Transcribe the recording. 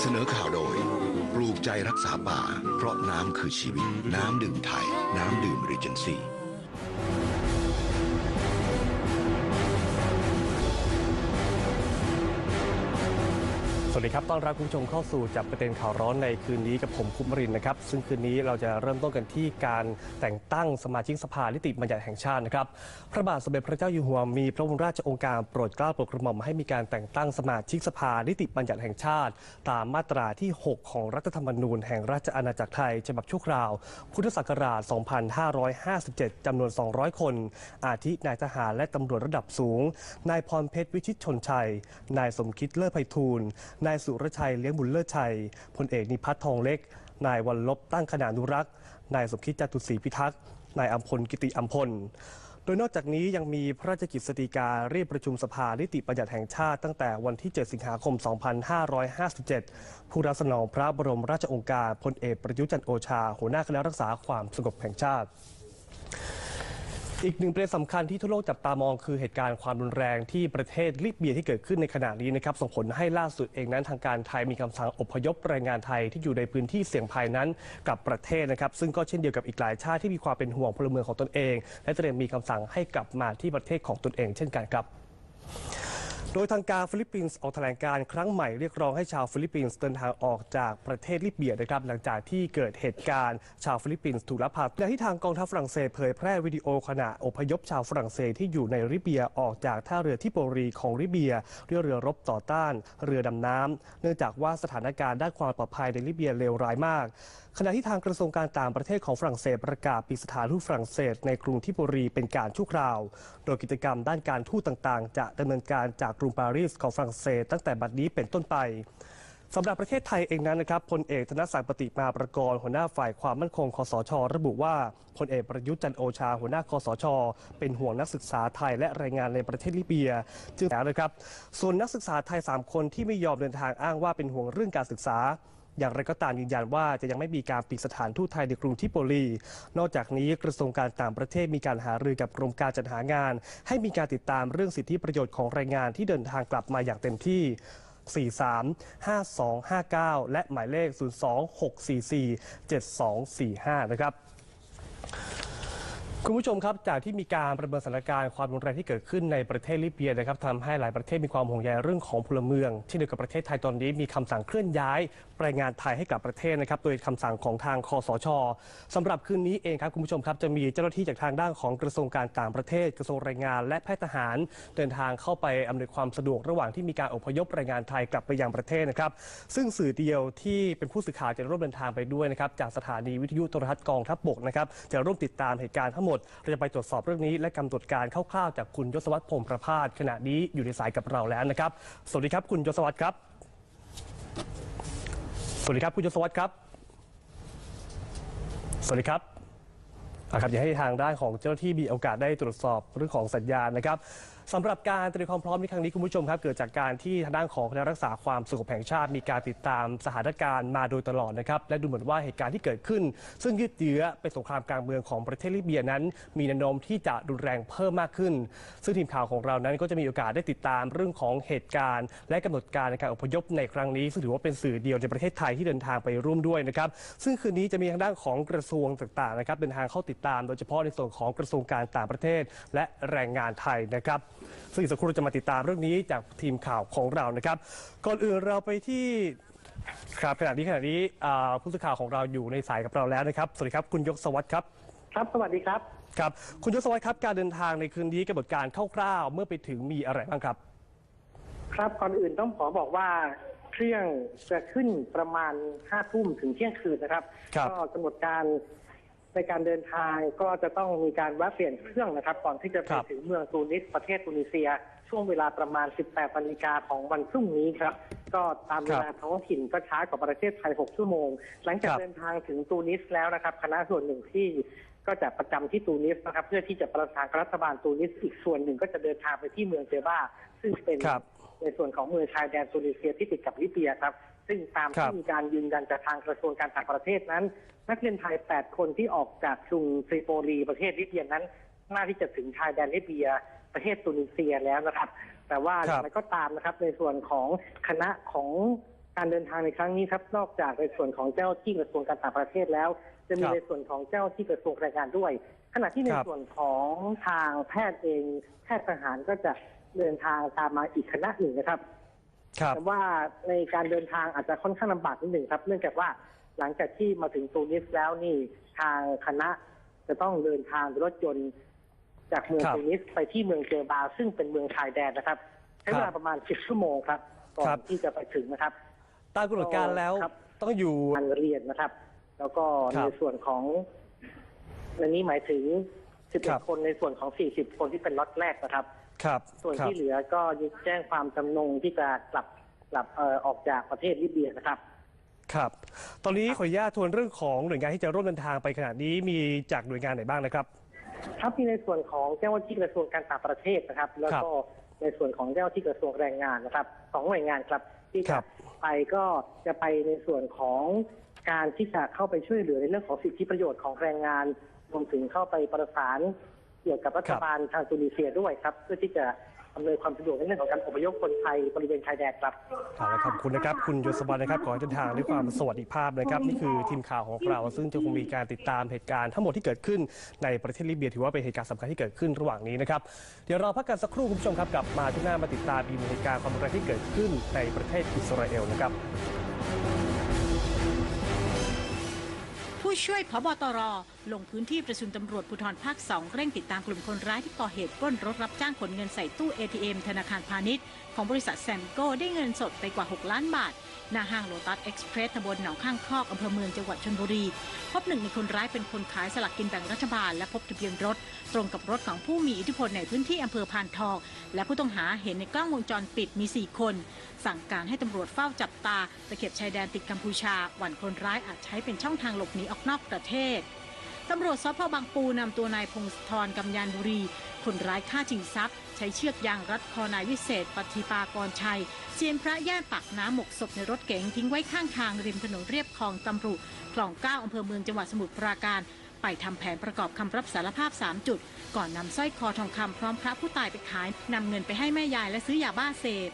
เสนอข่าวโดย ปลูกใจรักษาป่า เพราะน้ำคือชีวิต น้ำดื่มไทย น้ำดื่มรีเจนซี่ สวัสดีครับ ต้อนรับคุณผู้ชมเข้าสู่จับประเด็นข่าวร้อนในคืนนี้กับผมคุมรินนะครับ ซึ่งคืนนี้เราจะเริ่มต้นกันที่การแต่งตั้งสมาชิกสภานิติบัญญัติแห่งชาตินะครับ พระบาทสมเด็จพระเจ้าอยู่หัวมีพระบรมราชโองการโปรดเกล้าโปรดกระหม่อมให้มีการแต่งตั้งสมาชิกสภานิติบัญญัติแห่งชาติ ตามมาตราที่ 6 ของรัฐธรรมนูญแห่งราชอาณาจักรไทยฉบับชั่วคราว พุทธศักราช 2557 จำนวน 200 คน อาทินายทหารและตำรวจระดับสูง นายพรเพชรวิชิตชนชัย นายสมคิดเลิศไพฑูรย์นายสุรชัยเลี้ยงบุญเลิศชัยพลเอกนิพัฒน์ทองเล็ก นายวันลบตั้งขนานุรักษ์นายสมคิดจตุศรีพิทักษ์นายอัมพลกิติอัมพลโดยนอกจากนี้ยังมีพระราชกิจสฎีกาเรียกประชุมสภานิติบัญญัติแห่งชาติตั้งแต่วันที่ 7 สิงหาคม 2557 ผู้รับสนองพระบรมราชโองการพลเอกประยุจันโอชา หัวหน้าคณะรักษาความสงบแห่งชาติ อีกหนึ่งประเด็นสำคัญที่ทั่วโลกจับตามองคือเหตุการณ์ความรุนแรงที่ประเทศลิเบียที่เกิดขึ้นในขณะนี้นะครับส่งผลให้ล่าสุดเองนั้นทางการไทยมีคำสั่งอพยพแรงงานไทยที่อยู่ในพื้นที่เสี่ยงภัยนั้นกลับประเทศนะครับซึ่งก็เช่นเดียวกับอีกหลายชาติที่มีความเป็นห่วงพลเมืองของตนเอง และเตรียมมีคำสั่งให้กลับมาที่ประเทศของตนเองเช่นกันครับ โดยทางการฟิลิปปินส์ออกแถลงการครั้งใหม่เรียกร้องให้ชาวฟิลิปปินส์เดินทางออกจากประเทศลิเบียนะครับหลังจากที่เกิดเหตุการณ์ชาวฟิลิปปินส์ถูกลักพาตัวและที่ทางกองทัพฝรั่งเศสเผยแพร่วิดีโอขณะอพยพชาวฝรั่งเศสที่อยู่ในลิเบียออกจากท่าเรือที่โปรีของลิเบียด้วยเรือรบต่อต้าน เรือดำน้ำเนื่องจากว่าสถานการณ์ด้านความปลอดภัยในลิเบียเลวร้ายมาก ขณะที่ทางกระทรวงการต่างประเทศของฝรั่งเศสประกาศปิดสถานทูตฝรั่งเศสในกรุงทิโปรีเป็นการชั่วคราว โดยกิจกรรมด้านการทูตต่างๆ จะดำเนินการจากกรุงปารีสของฝรั่งเศสตั้งแต่บัดนี้เป็นต้นไปสำหรับประเทศไทยเองนั้นนะครับพลเอกธนศักดิ์ปฏิมาประกรณ์หัวหน้าฝ่ายความมั่นคงคอสช ระบุว่าพลเอกประยุทธ์จันโอชาหัวหน้าคอสช เป็นห่วงนักศึกษาไทยและแรงงานในประเทศลิเบีย จึงแล้วนะครับ ส่วนนักศึกษาไทย 3 คนที่ไม่ยอมเดินทางอ้างว่าเป็นห่วงเรื่องการศึกษา อย่างไรก็ตามยืนยันว่าจะยังไม่มีการปิดสถานทูตไทยในกรุงทิโปลี นอกจากนี้กระทรวงการต่างประเทศมีการหารือกับกรมการจัดหางาน ให้มีการติดตามเรื่องสิทธิประโยชน์ของแรงงานที่เดินทางกลับมาอย่างเต็มที่ 43 5259 และหมายเลข 02 644 7245 นะครับ คุณผู้ชมครับจากที่มีการประเมินสถานการณ์ความรุนแรงที่เกิดขึ้นในประเทศลิเบียนะครับทำให้หลายประเทศมีความห่วงใยเรื่องของพลเมือง ที่เดียวกับประเทศไทยตอนนี้มีคำสั่งเคลื่อนย้ายแรงงานไทยให้กลับประเทศนะครับโดยคำสั่งของทางคอสชสำหรับคืนนี้เองครับคุณผู้ชมครับจะมีเจ้าหน้าที่จากทางด้านของกระทรวงการต่างประเทศ กระทรวงแรงงาน และแพทย์ทหาร เดินทางเข้าไปอำนวยความสะดวกระหว่างที่มีการอพยพแรงงานไทยกลับไปยังประเทศนะครับซึ่งสื่อเดียวที่เป็นผู้สื่อข่าวจะร่วมเดินทางไปด้วยนะครับจากสถานีวิทยุโทรทัศน์กองทัพบกนะครับจะร่วมติดตามเหตุการณ์ทั้งหมดเราจะไปตรวจสอบเรื่องนี้ และกำหนดการคร่าวๆจากคุณยศวัฒน์พรมประพาสขณะนี้อยู่ในสายกับเราแล้วนะครับ สวัสดีครับคุณยศวัฒน์ครับ สวัสดีครับคุณยศวัฒน์ครับ สวัสดีครับอะครับอยากให้ทางด้านของเจ้าหน้าที่มีโอกาสได้ตรวจสอบเรื่องของสัญญาณนะครับสำหรับการเตรียมความพร้อมในครั้งนี้คุณผู้ชมครับ เกิดจากการที่ทางด้านของคณะรักษาความสงบแห่งชาติมีการติดตามสถานการณ์มาโดยตลอดนะครับและดูเหมือนว่าเหตุการณ์ที่เกิดขึ้น ซึ่งยืดเยื้อเป็นสงครามกลางเมืองของประเทศลิเบียนั้น มีแนวโน้มที่จะรุนแรงเพิ่มมากขึ้น ซึ่งทีมข่าวของเรานั้นก็จะมีโอกาสได้ติดตามเรื่องของเหตุการณ์ และกำหนดการในการอพยพในครั้งนี้ซึ่งถือว่าเป็นสื่อเดียวในประเทศไทยที่เดินทางไปร่วมด้วยนะครับซึ่งคืนนี้จะมีทางด้านของกระทรวงต่างๆนะครับเดินทางเข้าติดตาม โดยเฉพาะในส่วนของกระทรวงการต่างประเทศ และแรงงานไทยนะครับซึ่งอีกสักครู่จะมาติดตามเรื่องนี้จากทีมข่าวของเรานะครับ ก่อนอื่นเราไปที่ครับขณะนี้ขณะนี้อ่าผู้สื่อข่าวของเราอยู่ในสายกับเราแล้วนะครับ สวัสดีครับคุณยศสวัสดิ์ครับ ครับ สวัสดีครับ ครับ คุณยศสวัสดิ์ครับ การเดินทางในคืนนี้กำหนดการคร่าวๆเมื่อไปถึงมีอะไรบ้างครับ ครับก่อนอื่นต้องขอบอกว่าเครื่องจะขึ้นประมาณห้าทุ่มถึงเที่ยงคืนนะครับ ครับ ก็กำหนดการ ในการเดินทางก็จะต้องมีการแวะเปลี่ยนเครื่องนะครับ ก่อนที่จะไปครับถึงเมืองตูนิสประเทศตูนิเซีย ช่วงเวลาประมาณ 18นาฬิกาของวันพรุ่งนี้ครับ ก็ตามเวลาท้องถิ่นก็ช้ากว่าประเทศไทย 6 ชั่วโมง หลังจากครับเดินทางถึงตูนิสแล้วนะครับ คณะส่วนหนึ่งที่ก็จะประจำที่ตูนิสนะครับ เพื่อที่จะประสานกับรัฐบาลตูนิสอีกส่วนหนึ่งก็จะเดินทางไปที่เมืองเซบาซึ่งเป็นครับ ในส่วนของเมืองชายแดนตูนิเซียที่ติดกับลิเบียครับ ซึ่งตามครัที่บมีการยืนยันจากทางกระทรวงการต่างประเทศนั้น นักเรียนไทย 8 คนที่ออกจากกรุงทริโปลีประเทศลิเบียนั้น น่าที่จะถึงชายแดนลิเบียประเทศตูนิเซียแล้วนะครับ แต่ว่าคอรับย่างไรก็ตามนะครับ ในส่วนของคณะของการเดินทางในครั้งนี้ครับ นอกจากในส่วนของเจ้าที่กระทรวงการต่างประเทศแล้ว จะมีครับในส่วนของเจ้าที่กระทรวงแรงงานด้วย ขณะที่ในครับส่วนของทางแพทย์เองแพทย์ทหารก็จะ เดินทางตามมาอีกคณะหนึ่งนะครับ ครับ แต่ว่าในการเดินทางอาจจะค่อนข้างลำบากนิดหนึ่งครับ เนื่องจากว่าหลังจากที่มาถึงตูนิสแล้วนี่ทางคณะจะต้องเดินทางด้วยรถยนต์ จากเมืองครับตูนิสไปที่เมืองเจอบาซึ่งเป็นเมืองชายแดนนะครับ ใช้เวคลารับประมาณ 10 ชั่วโมงครับก่อครันบ ที่จะไปถึงนะครับ ตามกำหนดการแล้วครับ ต้องอยู่ การเรียนนะครับ แล้วก็ครับในส่วนของในนี้หมายถึง ครับ 11 คนในส่วนของ 40 คนที่เป็นล็อตแรกนะครับ ครับส่วนครับที่เหลือก็แจ้งความจำนงที่จะกลับกลับเอ่อออกจากประเทศลิเบียนะครับ ครับ ตอนนี้ขออนุญาตทวนเรื่องของหน่วยงานที่จะร่วมเดินทางไปขนาดนี้มีจากหน่วยงานไหนบ้างนะครับ ครับมีในส่วนของเจ้าหน้าที่กระทรวงการต่างประเทศนะครับ แล้วก็ในส่วนของเจ้าหน้าที่กระทรวงแรงงานนะครับสองหน่วยงานครับที่คจะรับไปก็จะไปในส่วนของการที่จะเข้าไปช่วยเหลือในเรื่องของสิทธิประโยชน์ของแรงงานรวมถึงเข้าไปประสาน เกี่ยวกับรัฐบาลทางตุนิเซียด้วยครับ เพื่อที่จะอำนวยความสะดวกในเรื่องของการอพยพคนไทยบริเวณชายแดนครับเอาละครับขอบคุณนะครับ คุณยศวรรณนะครับขอให้เดินทางด้วยความสวัสดิภาพนะครับ นี่คือทีมข่าวของเรา ซึ่งจะคงมีการติดตามเหตุการณ์ทั้งหมดที่เกิดขึ้นในประเทศลิเบียถือว่าเป็นเหตุการณ์สำคัญที่เกิดขึ้นระหว่างนี้นะครับเดี๋ยวเราพักกันสักครู่คุณผู้ชมครับกลับมาช่วงหน้ามาติดตามอีกหนึ่งเหตุการณ์ความรุนแรงที่เกิดขึ้นในประเทศอิสราเอลนะครับ ผู้ช่วยพบตร ลงพื้นที่ประชุมตำรวจภูธรภาคสองเร่งติดตามกลุ่มคนร้ายที่ก่อเหตุปล้นรถรับจ้างขนเงินใส่ตู้ ATM ธนาคารพาณิชย์ ของบริษัทแซมโก้ได้เงินสดไปกว่า 6 ล้านบาทหน้าห้างโลตัสเอ็กซ์เพรสตำบลหนองข้างคอกอำเภอเมืองจังหวัดชนบุรี พบหนึ่งในคนร้ายเป็นคนขายสลากกินแบ่งรัฐบาล และพบทะเบียนรถ ตรงกับรถของผู้มีอิทธิพลในพื้นที่อำเภอพานทอง และผู้ต้องหาเห็นในกล้องวงจรปิดมี 4 คน สั่งการให้ตำรวจเฝ้าจับตาตะเข็บชายแดนติดกัมพูชา หวั่นคนร้ายอาจใช้เป็นช่องทางหลบหนีออกนอกประเทศตำรวจสพบางปูนำตัวนายพงศธรกำยานบุรี คนร้ายฆ่าชิงทรัพย์ ช้เชือกยางรัดคอนายวิเศษปฏิปากรชัยเซียนพระย่านปากน้ำหมกศพในรถเก๋งทิ้งไว้ข้างทางริมถนนเรียบคลองตำรุคลองเก้าอำเภอเมืองจังหวัดสมุทรปราการ ไปทำแผนประกอบคำรับสารภาพ 3 จุด ก่อนนำสร้อยคอทองคำพร้อมพระผู้ตายไปขายนำเงินไปให้แม่ยายและซื้อยาบ้าเสพ